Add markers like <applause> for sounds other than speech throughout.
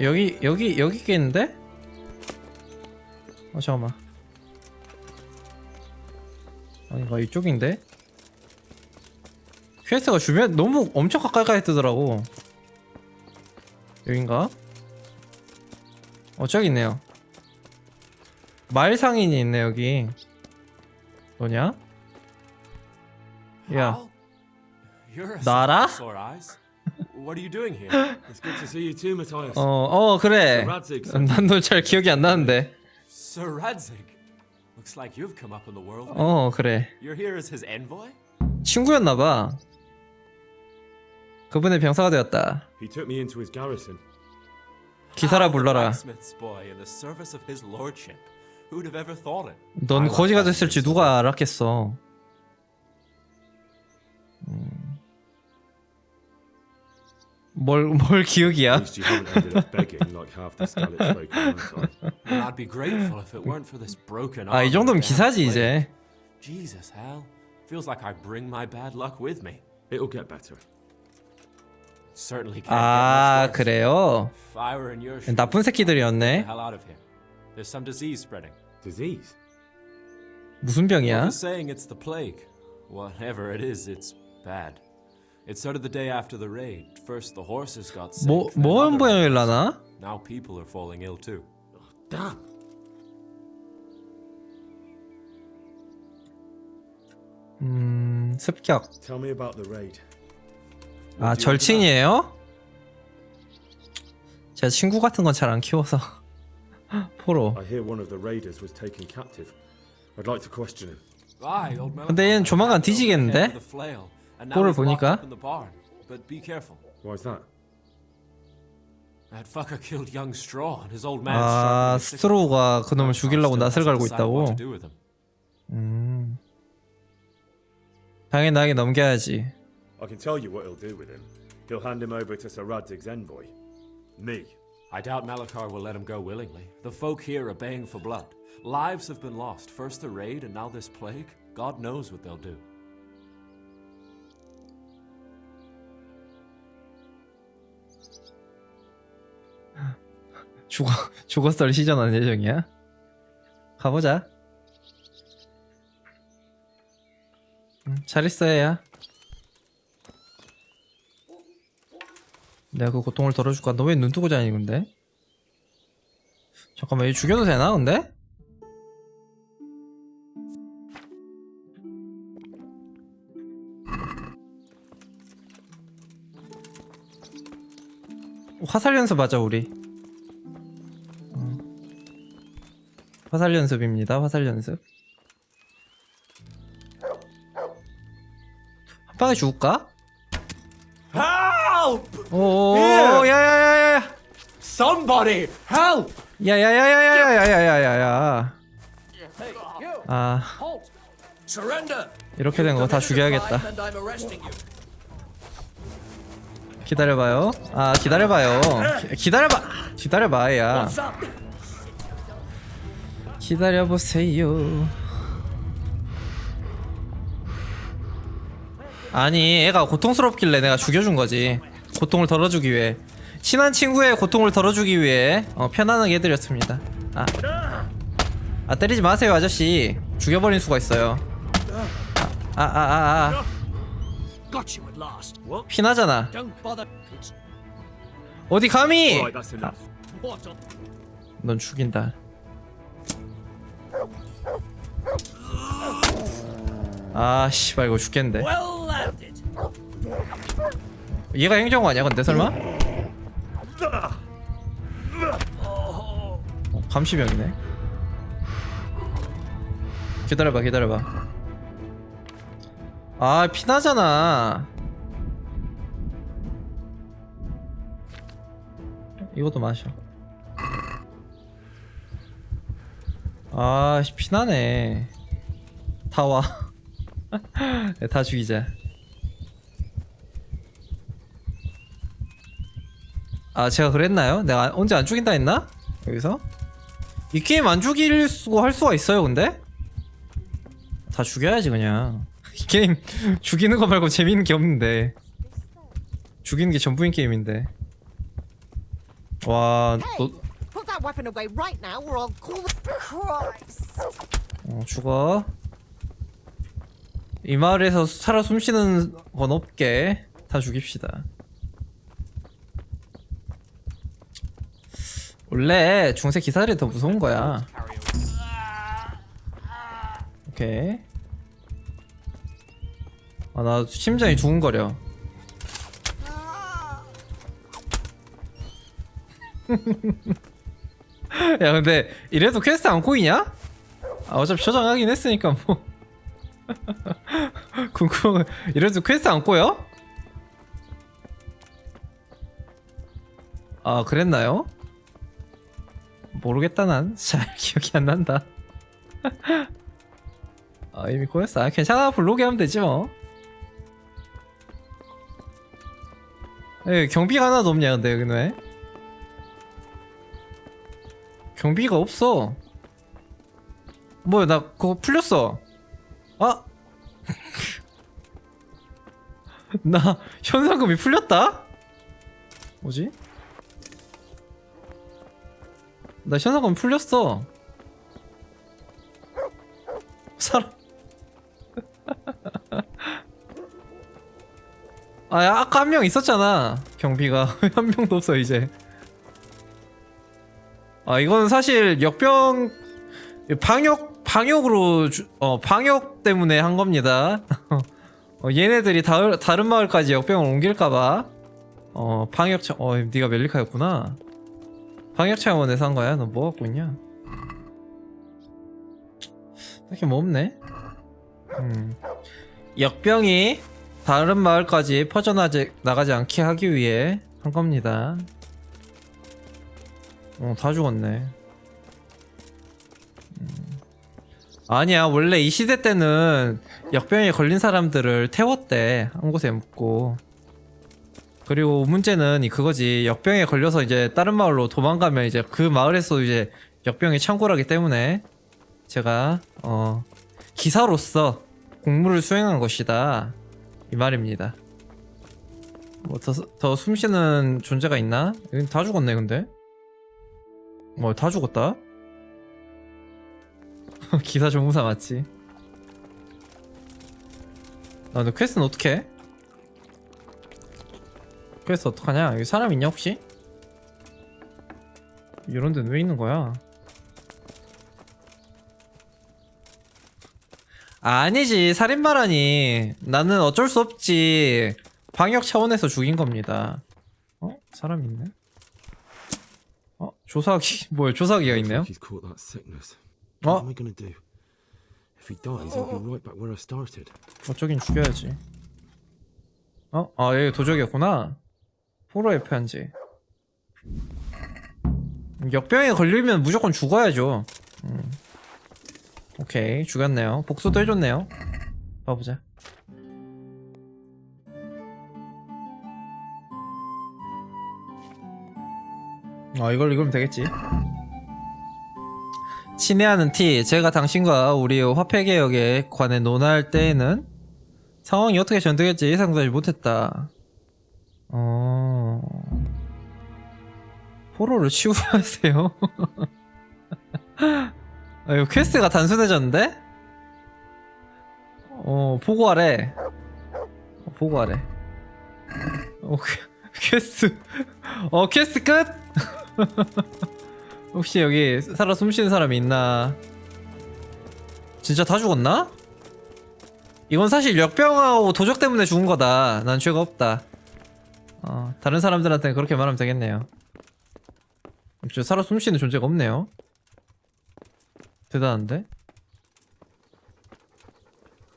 여기 여기 여기 있겠는데? 어 잠깐만. 아닌가 이쪽인데? 퀘스트가 주변 너무 엄청 가까이 뜨더라고. 여긴가? 어 저기 있네요. 말상인이 있네 여기. 뭐냐? 야. 나라? What are you doing here? It's good to see you too, Matthias. 어, 어, 그래. Radzig 난도 잘 기억이 안 나는데. Sir Radzig. Looks like you've come up in the world. 어, 그래. You're here as his envoy? 친구였나 봐. 그분의 병사가 되었다. He took me into his garrison. 기사라 불러라. blacksmith's boy in the service of his lordship. Who'd have ever thought it? 넌 거지가 됐을지 누가 알았겠어. 음. 뭘, 뭘 기억이야? Least you haven't ended up begging like half the Skalitz folk side. Well, I'd be grateful if it weren't for this broken 아, 이 arm 정도면 and damn 기사지, plague. 이제. Jesus, Hal. Feels like I bring my bad luck with me. It'll get better. Certainly can't 아, get much worse. 그래요? If I were in your shoes, 나쁜 get the 새끼들이었네. hell out of here. There's some disease spreading. Disease? 무슨 병이야? Just saying it's the plague. Whatever it is, it's bad. It started the day after the raid. First the horses got sick. 뭐, then 뭔 other 병이라나? animals. Now people are falling ill too. Damn. 음, 습격. Tell me about the raid. 아, 절친이에요? 제가 친구 같은 건 잘 안 키워서. 포로. I hear one of the raiders was taken captive. I'd like to question him. Aye, old man. 근데 얘는 조만간 뒤지겠는데? A flail, 꼴을 he's locked 보니까. up in the barn. But be careful. Why is that? That fucker killed young Straw, and his old man. 아, 스트로우가 그놈을 죽이려고 낯을 갈고 있다고? What to do with him. 음. 당연히 나에게 넘겨야지. I can tell you what he'll do with him. He'll hand him over to Sir Radzig's envoy. Me. I doubt Malachar will let him go willingly. The folk here are baying for blood. Lives have been lost. First the raid, and now this plague. God knows what they'll do. 죽어, <laughs> 죽었을 시전하는 예정이야? 가보자. 음, 잘 있어야. 내가 그 고통을 덜어줄까? 너왜 눈 뜨고 자니 근데? 잠깐만 얘 죽여도 되나 근데? 화살 연습 하자 우리. 화살 연습입니다. 화살 연습. 한 방에 죽을까? Help! 오, 예. 야야야야야, Somebody! Help! 야야야야야야야야야. 아, Surrender! 이렇게 된 거 다 죽여야겠다. And I'm arresting you. 기다려봐요. 아, 기다려봐요. 기, 기다려봐. 기다려봐, 야. What's up? 기다려보세요. 아니, 애가 고통스럽길래 내가 죽여준 거지. 고통을 덜어주기 위해. 친한 친구의 고통을 덜어주기 위해 어, 편안하게 해드렸습니다. 아. 아, 때리지 마세요, 아저씨. 죽여버릴 수가 있어요. 아, 아, 아, 아. 아. 피나잖아. 어디 감히! On 넌 죽인다. 아, 씨발, 이거 죽겠는데. 얘가 행정관 아니야 근데 설마? 어, 감시병이네. 기다려봐 기다려봐. 아 피나잖아. 이것도 마셔. 아 씨, 피나네. 다와 <laughs> 다 죽이자 아 제가 그랬나요? 내가 안- 언제 안 죽인다 했나? 여기서? 이 게임 안 죽일 수가 할 수가 있어요 근데? 다 죽여야지 그냥 <laughs> 이 게임 <laughs> 죽이는 거 말고 재밌는 게 없는데 죽이는 게 전부인 게임인데 와, 너! 어, 죽어. 이 마을에서 살아 숨쉬는 건 없게 다 죽입시다. 원래 중세 기사들이 더 무서운 거야. 오케이. 아, 나 심장이 두근거려. <laughs> 야, 근데 이래도 퀘스트 안 꼬이냐? 아, 어차피 저장하긴 했으니까 뭐. <laughs> 궁금한 거- 이래도 퀘스트 안 꼬여? 아, 그랬나요? 모르겠다, 난. <laughs> 잘 기억이 안 난다. <laughs> 아, 이미 꼬였어. 아, 괜찮아. 블로그 하면 되지 뭐. 에 경비가 하나도 없냐, 근데 여기는 왜? 경비가 없어. 뭐야, 나 그거 풀렸어. 아? 나 현상금이 풀렸다? 뭐지? 나 현상금 풀렸어. 사람. 아, 야, 아까 한 명 있었잖아. 경비가 <laughs> 한 명도 없어 이제. 아, 이건 사실 역병 방역 방역으로 주- 어 방역 때문에 한 겁니다. <laughs> 어, 얘네들이 다, 다른 마을까지 역병을 옮길까봐 어 방역 차, 어 네가 멜리카였구나. 방역 차원에서 한 거야? 너 뭐 갖고 있냐? 딱히 뭐 없네. 음 역병이 다른 마을까지 퍼져나지 나가지 않게 하기 위해 한 겁니다. 어 다 죽었네. 아니야 원래 이 시대 때는 역병에 걸린 사람들을 태웠대 한 곳에 묻고. 그리고 문제는 이 그거지. 역병에 걸려서 이제 다른 마을로 도망가면 이제 그 마을에서 이제 역병이 창궐하기 때문에 제가 어 기사로서 공무를 수행한 것이다. 이 말입니다. 뭐더더 숨쉬는 존재가 있나? 다 죽었네 근데. 뭐다 죽었다? <laughs> 기사 전무사 맞지? 아 근데 퀘스트는 어떻게 해? 퀘스트 어떡하냐? 여기 사람 있냐 혹시? 이런 데는 왜 있는 거야? 아니지 살인마라니 나는 어쩔 수 없지 방역 차원에서 죽인 겁니다 어? 사람 있네? 어? 조사기 <laughs> 뭐야 조사기가 있네요? Oh. What am I gonna do? If he dies, I'll be right back where I started. 어쩌긴 죽여야지. 어? 아, 여기 도적이었구나. 포로의 편지. 역병에 걸리면 무조건 죽어야죠. 음. 오케이, 죽였네요. 복수도 해줬네요. 봐보자. 아, 이걸 읽으면 되겠지. 친애하는 T, 제가 당신과 우리 화폐 개혁에 관해 논할 때에는 상황이 어떻게 전되겠지 예상도 하지 못했다. 어... 포로를 치유하세요. <laughs> 아, 이거 퀘스트가 단순해졌는데? 어, 보고하래. 어, 보고하래. 어, 퀘- <laughs> 퀘스트. 어, 퀘스트 끝? <laughs> 혹시 여기 살아 숨쉬는 사람이 있나? 진짜 다 죽었나? 이건 사실 역병하고 도적 때문에 죽은 거다. 난 죄가 없다. 어, 다른 사람들한테는 그렇게 말하면 되겠네요. 진짜 살아 숨쉬는 존재가 없네요. 대단한데?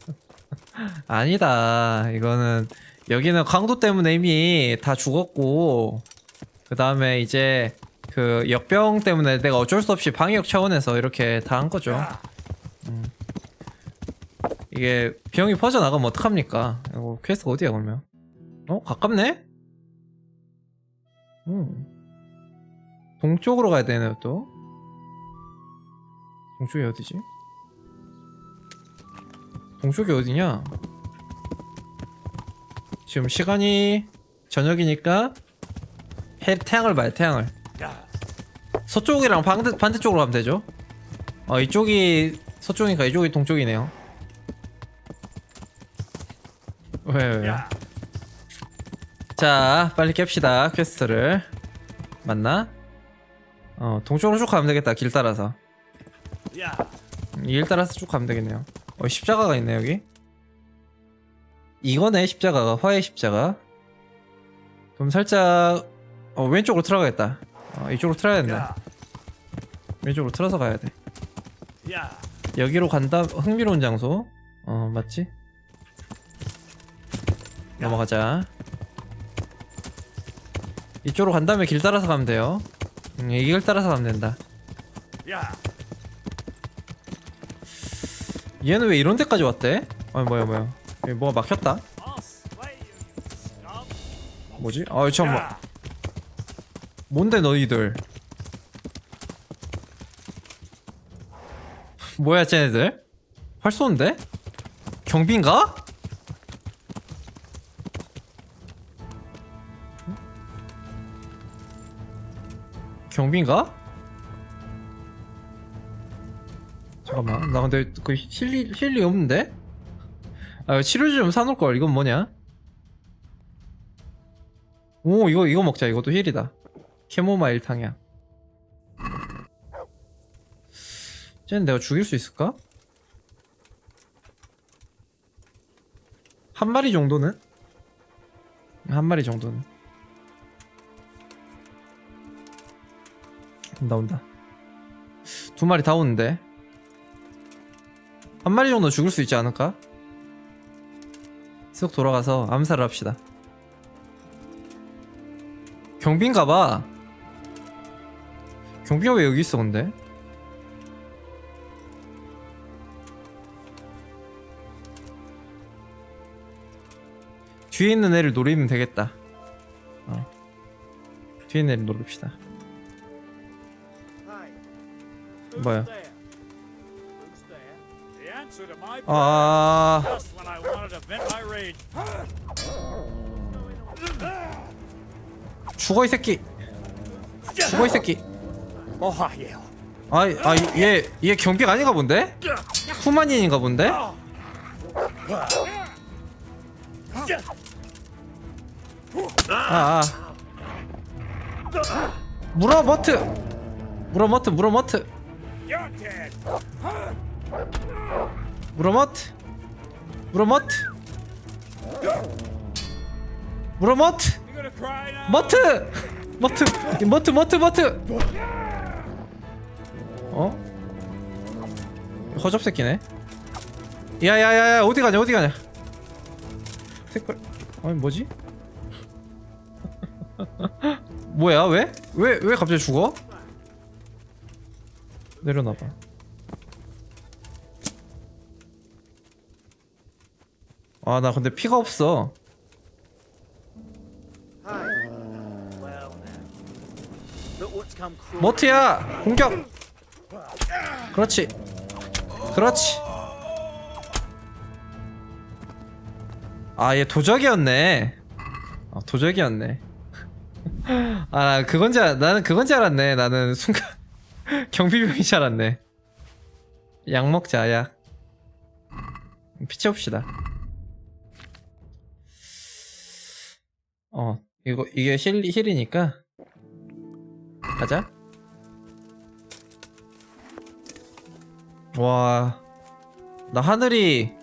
<laughs> 아니다. 이거는 여기는 강도 때문에 이미 다 죽었고 그 다음에 이제 그 역병 때문에 내가 어쩔 수 없이 방역 차원에서 이렇게 다 한 거죠. 음. 이게 병이 퍼져 나가면 어떡합니까? 이거 퀘스트가 어디야 그러면? 어 가깝네? 음. 동쪽으로 가야 되네요 또. 동쪽이 어디지? 동쪽이 어디냐? 지금 시간이 저녁이니까 해 태양을 봐요 태양을. 서쪽이랑 반대, 반대쪽으로 가면 되죠? 어 이쪽이 서쪽이니까 이쪽이 동쪽이네요. 왜 왜, 왜? 자 빨리 깹시다 퀘스트를. 맞나? 어 동쪽으로 쭉 가면 되겠다 길 따라서. 이길 따라서 쭉 가면 되겠네요. 어 십자가가 있네 여기. 이거네 십자가가. 화해 십자가. 그럼 살짝 어 왼쪽으로 틀어가겠다 어 이쪽으로 틀어야 된다. 왼쪽으로 틀어서 가야 돼. 여기로 간다 흥미로운 장소. 어 맞지? 넘어가자. 이쪽으로 간 다음에 길 따라서 가면 돼요. 음, 이 길 따라서 가면 된다. 얘는 왜 이런 데까지 왔대? 아니 뭐야 뭐야. 여기 뭐가 막혔다? 뭐지? 아 잠깐만 뭔데 너희들 뭐야 쟤네들? 활 쏘는데? 경비인가? 경비인가? 잠깐만 나 근데 그 힐리 힐리 없는데? 아 치료제 좀 사놓을 걸 이건 뭐냐? 오 이거 이거 먹자 이것도 힐이다 캐모마일 탕약 쟤는 내가 죽일 수 있을까? 한 마리 정도는? 한 마리 정도는 온다 온다 두 마리 다 오는데 한 마리 정도 죽을 수 있지 않을까? 쓱 돌아가서 암살을 합시다 경비인가봐 경비가 왜 여기 있어 근데? 뒤에 있는 애를 노리면 되겠다 어. 뒤에 있는 애를 노립시다 뭐야 아. 죽어 이 새끼 죽어 이 새끼 아이 아얘 얘 경비가 아닌가 본데? 후만인인가 본데? 아, 아. 물어 머트 물어 머트 물어 머트 You're dead. 물어 머트 물어 머트 물어 머트 You gonna cry now? 머트 머트 머트 머트 머트 어? 허접 새끼네 야야야야 어디 가냐 어디 가냐 색깔 아니 뭐지? <laughs> 뭐야 왜? 왜 왜 갑자기 죽어? 내려놔봐 아 나 근데 피가 없어 머트야 공격 그렇지. 그렇지. 아 얘 도적이었네. <laughs> 아 도적이었네. 아 그건 줄 알- 나는 그건 줄 알았네. 나는 순간 <laughs> 경비병인 줄 알았네. 약 먹자 약 피치웁시다. 어 이거 이게 힐, 힐이니까. 가자. 와, 나 하늘이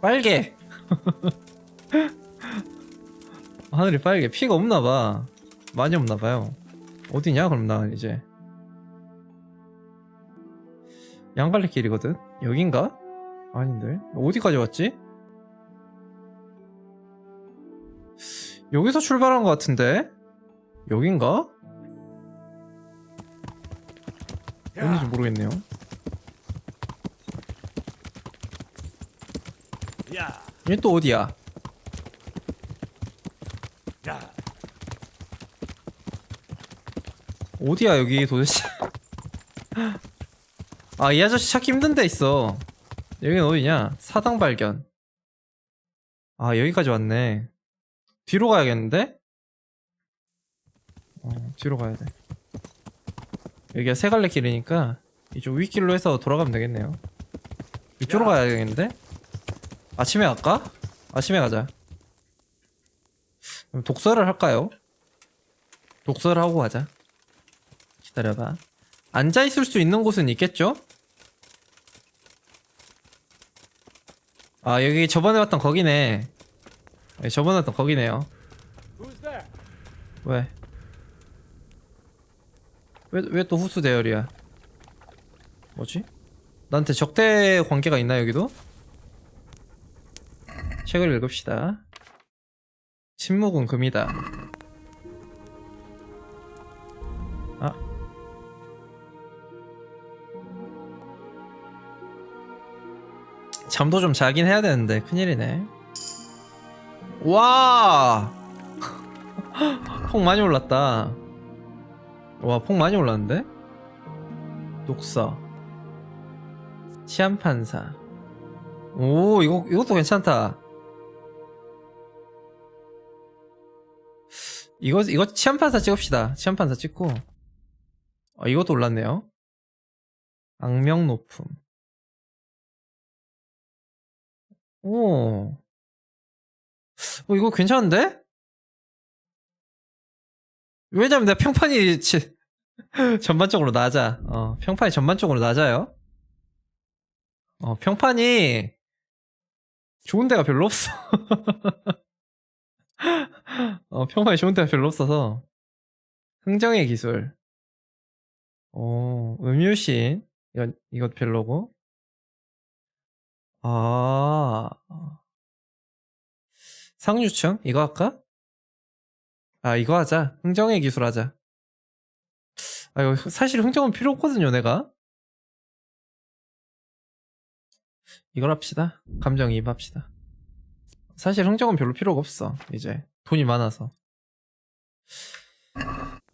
빨개. <laughs> 하늘이 빨개. 피가 없나봐. 많이 없나봐요. 어디냐? 그럼 나 이제 양갈래 길이거든. 여긴가? 아닌데. 어디까지 왔지? 여기서 출발한 것 같은데. 여긴가? 어딘지 모르겠네요. Yeah. 얘또 어디야? 어디야 여기 도대체? <laughs> 아 이 아저씨 찾기 힘든 데 있어. 여긴 어디냐? 사당 발견. 아 여기까지 왔네. 뒤로 가야겠는데? 어 뒤로 가야 돼. 여기가 세 갈래 길이니까 이쪽 윗길로 해서 돌아가면 되겠네요. 이쪽으로 가야 되겠는데? 아침에 갈까? 아침에 가자. 그럼 독서를 할까요? 독서를 하고 가자. 기다려봐. 앉아 있을 수 있는 곳은 있겠죠? 아 여기 저번에 왔던 거기네. 네, 저번에 왔던 거기네요. 왜? 왜 왜 또 후수 대열이야? 뭐지? 나한테 적대 관계가 있나 여기도? 책을 읽읍시다. 침묵은 금이다. 아. 잠도 좀 자긴 해야 되는데 큰일이네. 와! <laughs> 폭 많이 올랐다. 와, 폭 많이 올랐는데? 독서. 치안판사. 오, 이거, 이것도 괜찮다. 이거, 이거 치안판사 찍읍시다. 치안판사 찍고. 아, 이것도 올랐네요. 악명 높음. 오. 어, 이거 괜찮은데? 왜냐면 내가 평판이 지- <laughs> 전반적으로 낮아. 어, 평판이 전반적으로 낮아요. 어, 평판이 좋은 데가 별로 없어. <laughs> 어, 평판이 좋은 데가 별로 없어서. 흥정의 기술. 어, 음유신. 이건, 이것 별로고. 아. 상류층? 이거 할까? 아, 이거 하자. 흥정의 기술 하자. 아, 이거 사실 흥정은 필요 없거든요, 내가. 이걸 합시다. 감정이입 합시다. 사실 흥정은 별로 필요가 없어, 이제. 돈이 많아서.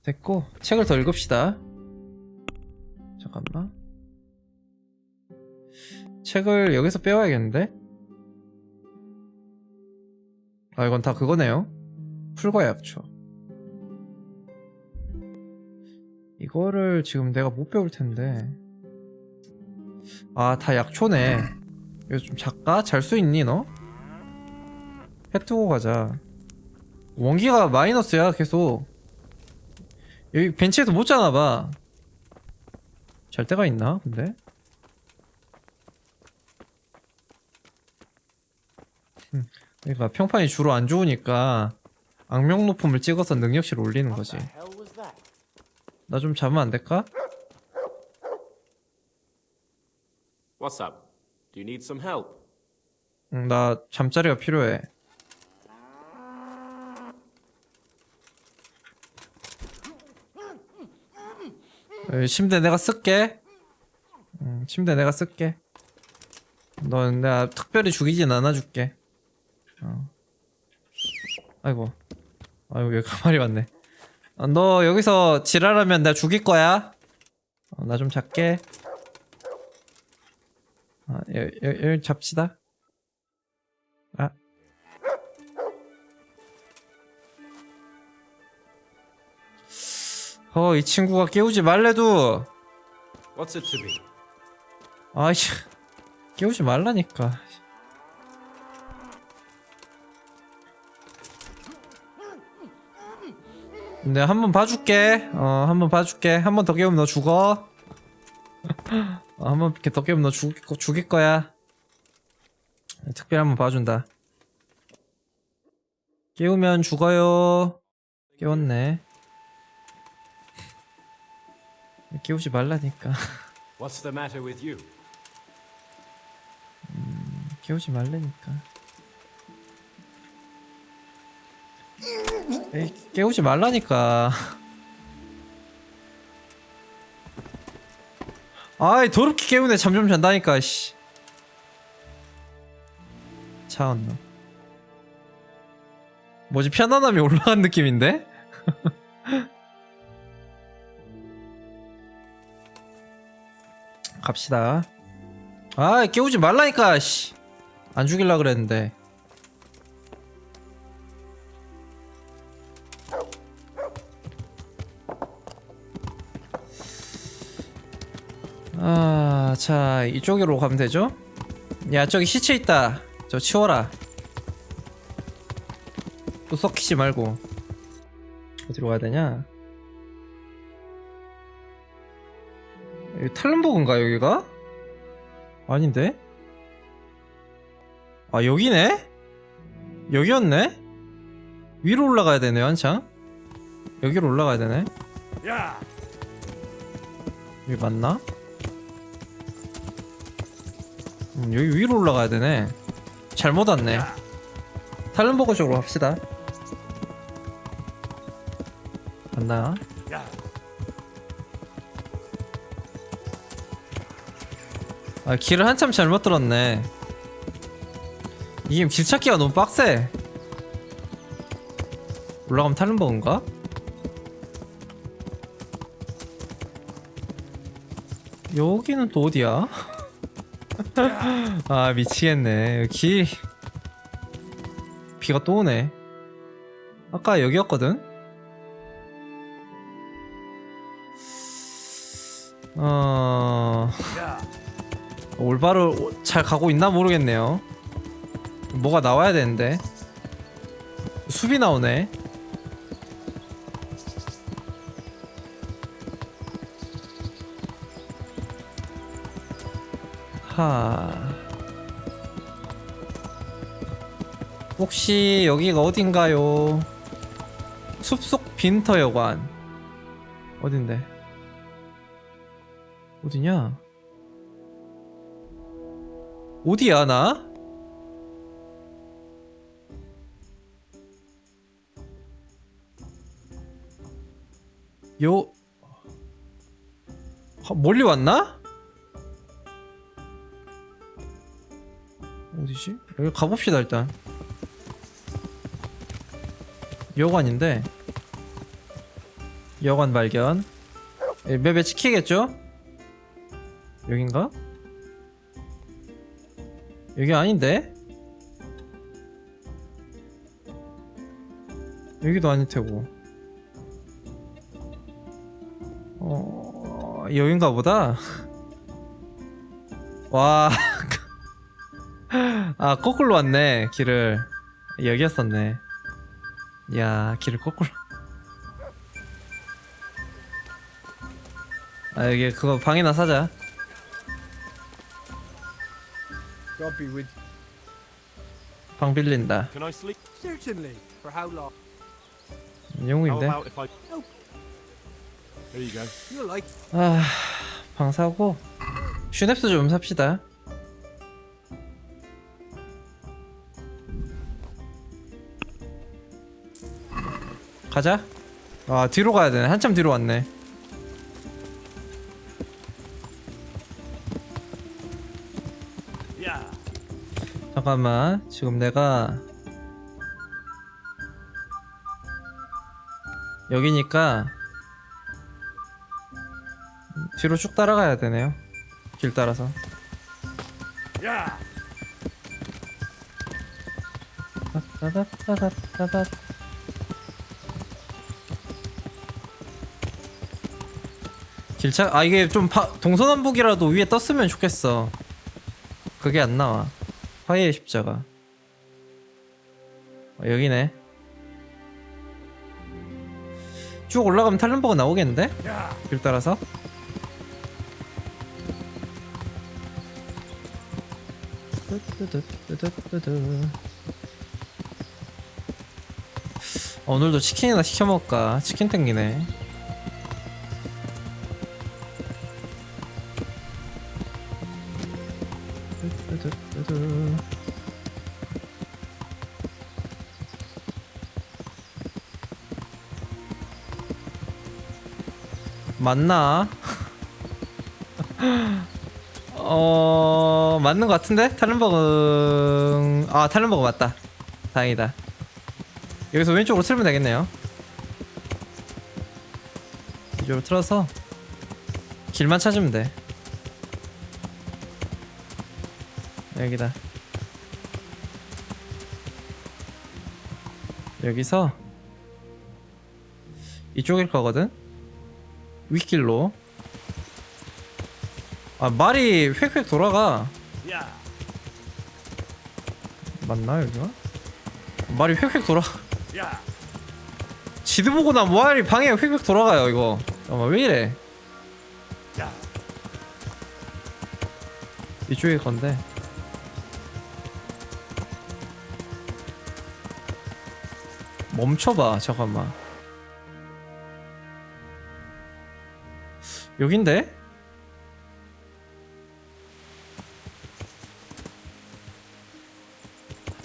됐고, 책을 더 읽읍시다. 잠깐만. 책을 여기서 빼와야겠는데? 아, 이건 다 그거네요. 풀과 약초. 이거를 지금 내가 못 배울 텐데. 아, 다 약초네. 이거 좀 작가? 잘 수 있니, 너? 해 두고 가자. 원기가 마이너스야, 계속. 여기 벤치에서 못 자나봐. 잘 때가 있나, 근데? 음, 그러니까 평판이 주로 안 좋으니까 악명 높음을 찍어서 능력치를 올리는 거지. 나 좀 자면 안 될까? What's up? Do you need some help? 응, 나 잠자리가 필요해. 침대 내가 쓸게. 응, 침대 내가 쓸게. 넌 내가 특별히 죽이진 않아줄게. 어. 아이고. 아이고, 여기 가만히 왔네. 어, 너 여기서 지랄하면 내가 죽일 거야. 어, 나좀 잘게. 아, 여, 여, 여기 잡시다. 어, 이 친구가 깨우지 말래도. What's it to be? 아이씨. 깨우지 말라니까. 내가 한번 봐줄게. 어, 한 번 봐줄게. 한 번 더 깨우면 너 죽어. 어, 한번 이렇게 더 깨우면 너 죽, 죽일 거야. 특별히 한 번 봐준다. 깨우면 죽어요. 깨웠네. 깨우지 말라니까. What's the matter with you? 깨우지 말라니까. 에이, 깨우지 말라니까. 아이, 더럽게 깨우네. 잠 좀 잔다니까, 씨. 차원너. 뭐지, 편안함이 올라간 느낌인데? <laughs> 갑시다. 아, 깨우지 말라니까, 씨. 안 죽일라 그랬는데. 아, 자 이쪽으로 가면 되죠? 야 저기 시체 있다. 저 치워라. 또 썩히지 말고. 어디로 가야 되냐? 여기 탈름버그인가 여기가? 아닌데? 아 여기네? 여기였네? 위로 올라가야 되네요 한창 여기로 올라가야 되네 Yeah. 여기 맞나? 음, 여기 위로 올라가야 되네 잘못 왔네 탈름버거 쪽으로 갑시다 맞나? Yeah. 아 길을 한참 잘못 들었네 이게 길 찾기가 너무 빡세 올라가면 탈름버그인가? 여기는 또 어디야? <laughs> 아 미치겠네 여기 비가 또 오네 아까 여기였거든? 어... 올바로 잘 가고 있나 모르겠네요. 뭐가 나와야 되는데. 숲이 나오네. 하. 혹시 여기가 어딘가요? 숲속 빈터 여관. 어딘데? 어디냐? 어디야 나? 요 하, 멀리 왔나? 어디지? 여기 가봅시다 일단 여관인데 여관 발견 예, 맵에 찍히겠죠? 여긴가? 여기 아닌데? 여기도 아닐 테고. 어, 여긴가 보다. <laughs> 와. <laughs> 아, 거꾸로 왔네, 길을. 여기였었네. 야, 길을 거꾸로. 아, 여기 그거 방이나 사자. God be with 방 빌린다. Can I sleep? Certainly. For how long? 영웅인데. if I. Oh. There you go. You like 아, 방 사고 슈넵스 좀 삽시다. 가자. 아, 뒤로 가야 되네. 한참 뒤로 왔네. 잠깐만. 지금 내가 여기니까 뒤로 쭉 따라가야 되네요. 길 따라서. 따다따다따다. 길차 아 이게 좀 파, 동서남북이라도 위에 떴으면 좋겠어. 그게 안 나와. 화해의 십자가. 어, 여기네. 쭉 올라가면 탈른버가 나오겠는데? 길 따라서. 오늘도 치킨이나 시켜 먹을까? 치킨 땡기네. 맞나? <laughs> 어 맞는 것 같은데? 탈른버그 아 탈른버그 맞다. 다행이다. 여기서 왼쪽으로 틀면 되겠네요. 이쪽으로 틀어서 길만 찾으면 돼. 여기다. 여기서 이쪽일 거거든 윗길로 아 말이 획획 돌아가. 맞나 여기가? 말이 획획 돌아. 지도 보고 나 말이 방에 획획 돌아가요 이거 잠깐만 왜 이래. 이쪽에 건데 멈춰봐 잠깐만 여긴데?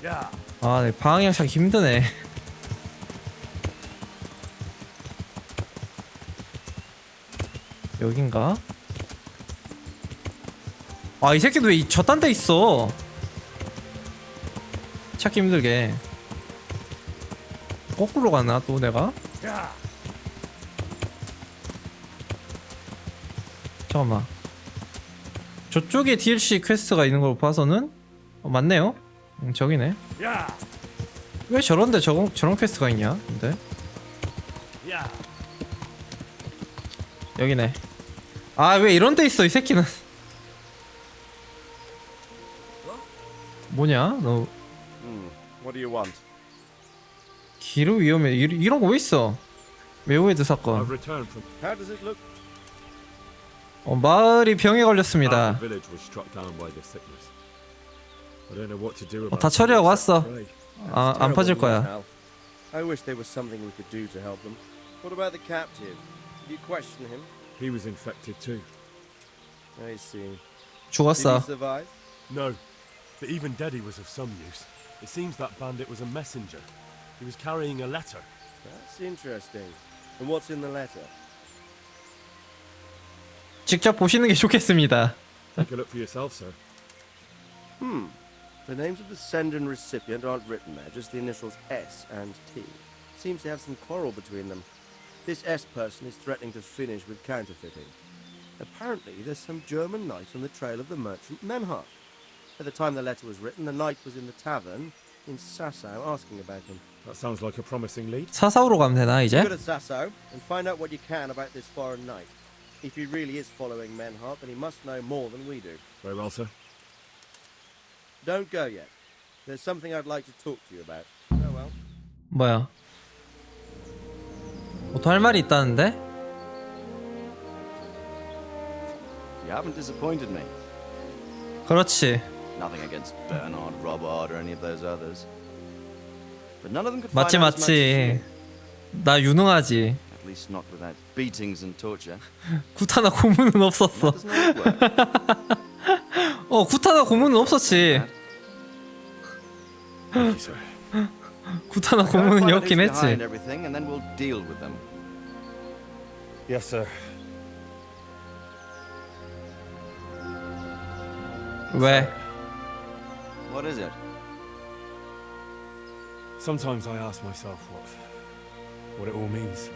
Yeah. 아, 네, 방향 찾기 힘드네. <laughs> 여긴가? 아, 이 새끼도 왜 저딴 데 있어? 찾기 힘들게. 거꾸로 가나, 또 내가? Yeah. 잠깐만. 저쪽에 DLC 퀘스트가 있는 걸 봐서는? 어, 맞네요? 음, 저기네. 왜 저런데 저런, 저런 퀘스트가 있냐? 근데? 여기네. 아 왜 이런 데 있어 이 새끼는. 뭐냐? 너 What do you want? 기루 위험해. 이, 이런 거 왜 있어? I've 사건. How does it look? 어, 마을이 병에 Ah, 걸렸습니다. the village was struck down by this sickness. I don't know what to do 어, about 다 처리하고 왔어. Pray. 아, 안 Terrible 퍼질 news, 거야. Hal. I wish there was something we could do to help them. What about the captive? Did you question him? He was infected too. I see. Did 죽었어. he survive? No, but even dead he was of some use. It seems that bandit was a messenger. He was carrying a letter. That's interesting. And what's in the letter? 직접 보시는 게 좋겠습니다. Take a look for yourself, sir. Hmm. The names of the sender and recipient aren't written there, just the initials S and T. Seems to have some quarrel between them. This S person is threatening to finish with counterfeiting. Apparently, there's some German knight on the trail of the merchant Menhart. At the time the letter was written, the knight was in the tavern in Sassau asking about him. That sounds like a promising lead. 사사우로 가면 되나 이제? Go to Sassau and find out what you can about this foreign knight. If he really is following Menhart, then he must know more than we do. Very well, sir. Don't go yet. There's something I'd like to talk to you about. Farewell. 뭐야? 뭐더 할 말이 있다는데? You haven't disappointed me. 그렇지. Nothing against Bernard, Robert, or any of those others. But none of them could 맞지 find out as much as 맞지. 나 유능하지. you. At least not without beatings and torture. <laughs> 구타나 고문은 없었어. <laughs> That doesn't always work. 어 구타나 고문은 없었지. Thank <laughs> you, sir. 구타나 Go and 고문은 find out 였긴 who's 했지. behind everything, and then we'll deal with them. Yes, sir. 왜? What is it? Sometimes I ask myself what what it all means.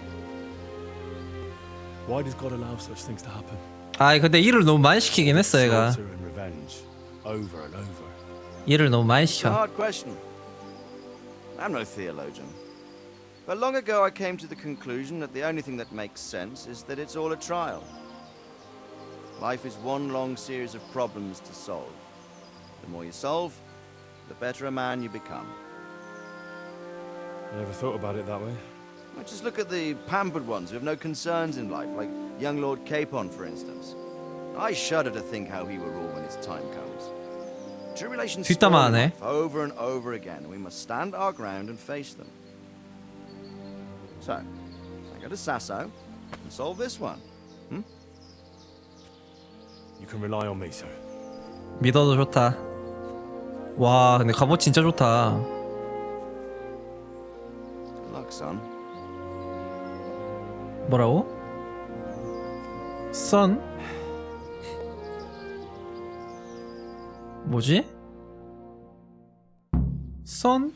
Why does God allow such things to happen? 아 근데 일을 너무 많이 시키긴 했어 얘가. Slaughter and revenge, over and over. 일을 너무 많이 It's a 시켜. hard question. I'm no theologian. But long ago I came to the conclusion that the only thing that makes sense is that it's all a trial. Life is one long series of problems to solve. The more you solve, the better a man you become. I never thought about it that way. Well, Just look at the pampered ones who have no concerns in life, like young Lord Capon, for instance. I shudder to think how he will rule when his time comes. Tribulations 뒷담화 spoil 안 해. life over and over again, and we must stand our ground and face them. So, I go to Sasso and solve this one. You can rely on me, sir. 믿어도 좋다. 와 근데 갑옷 진짜 좋다. Good luck, son. 뭐라고? 선? 뭐지? 선?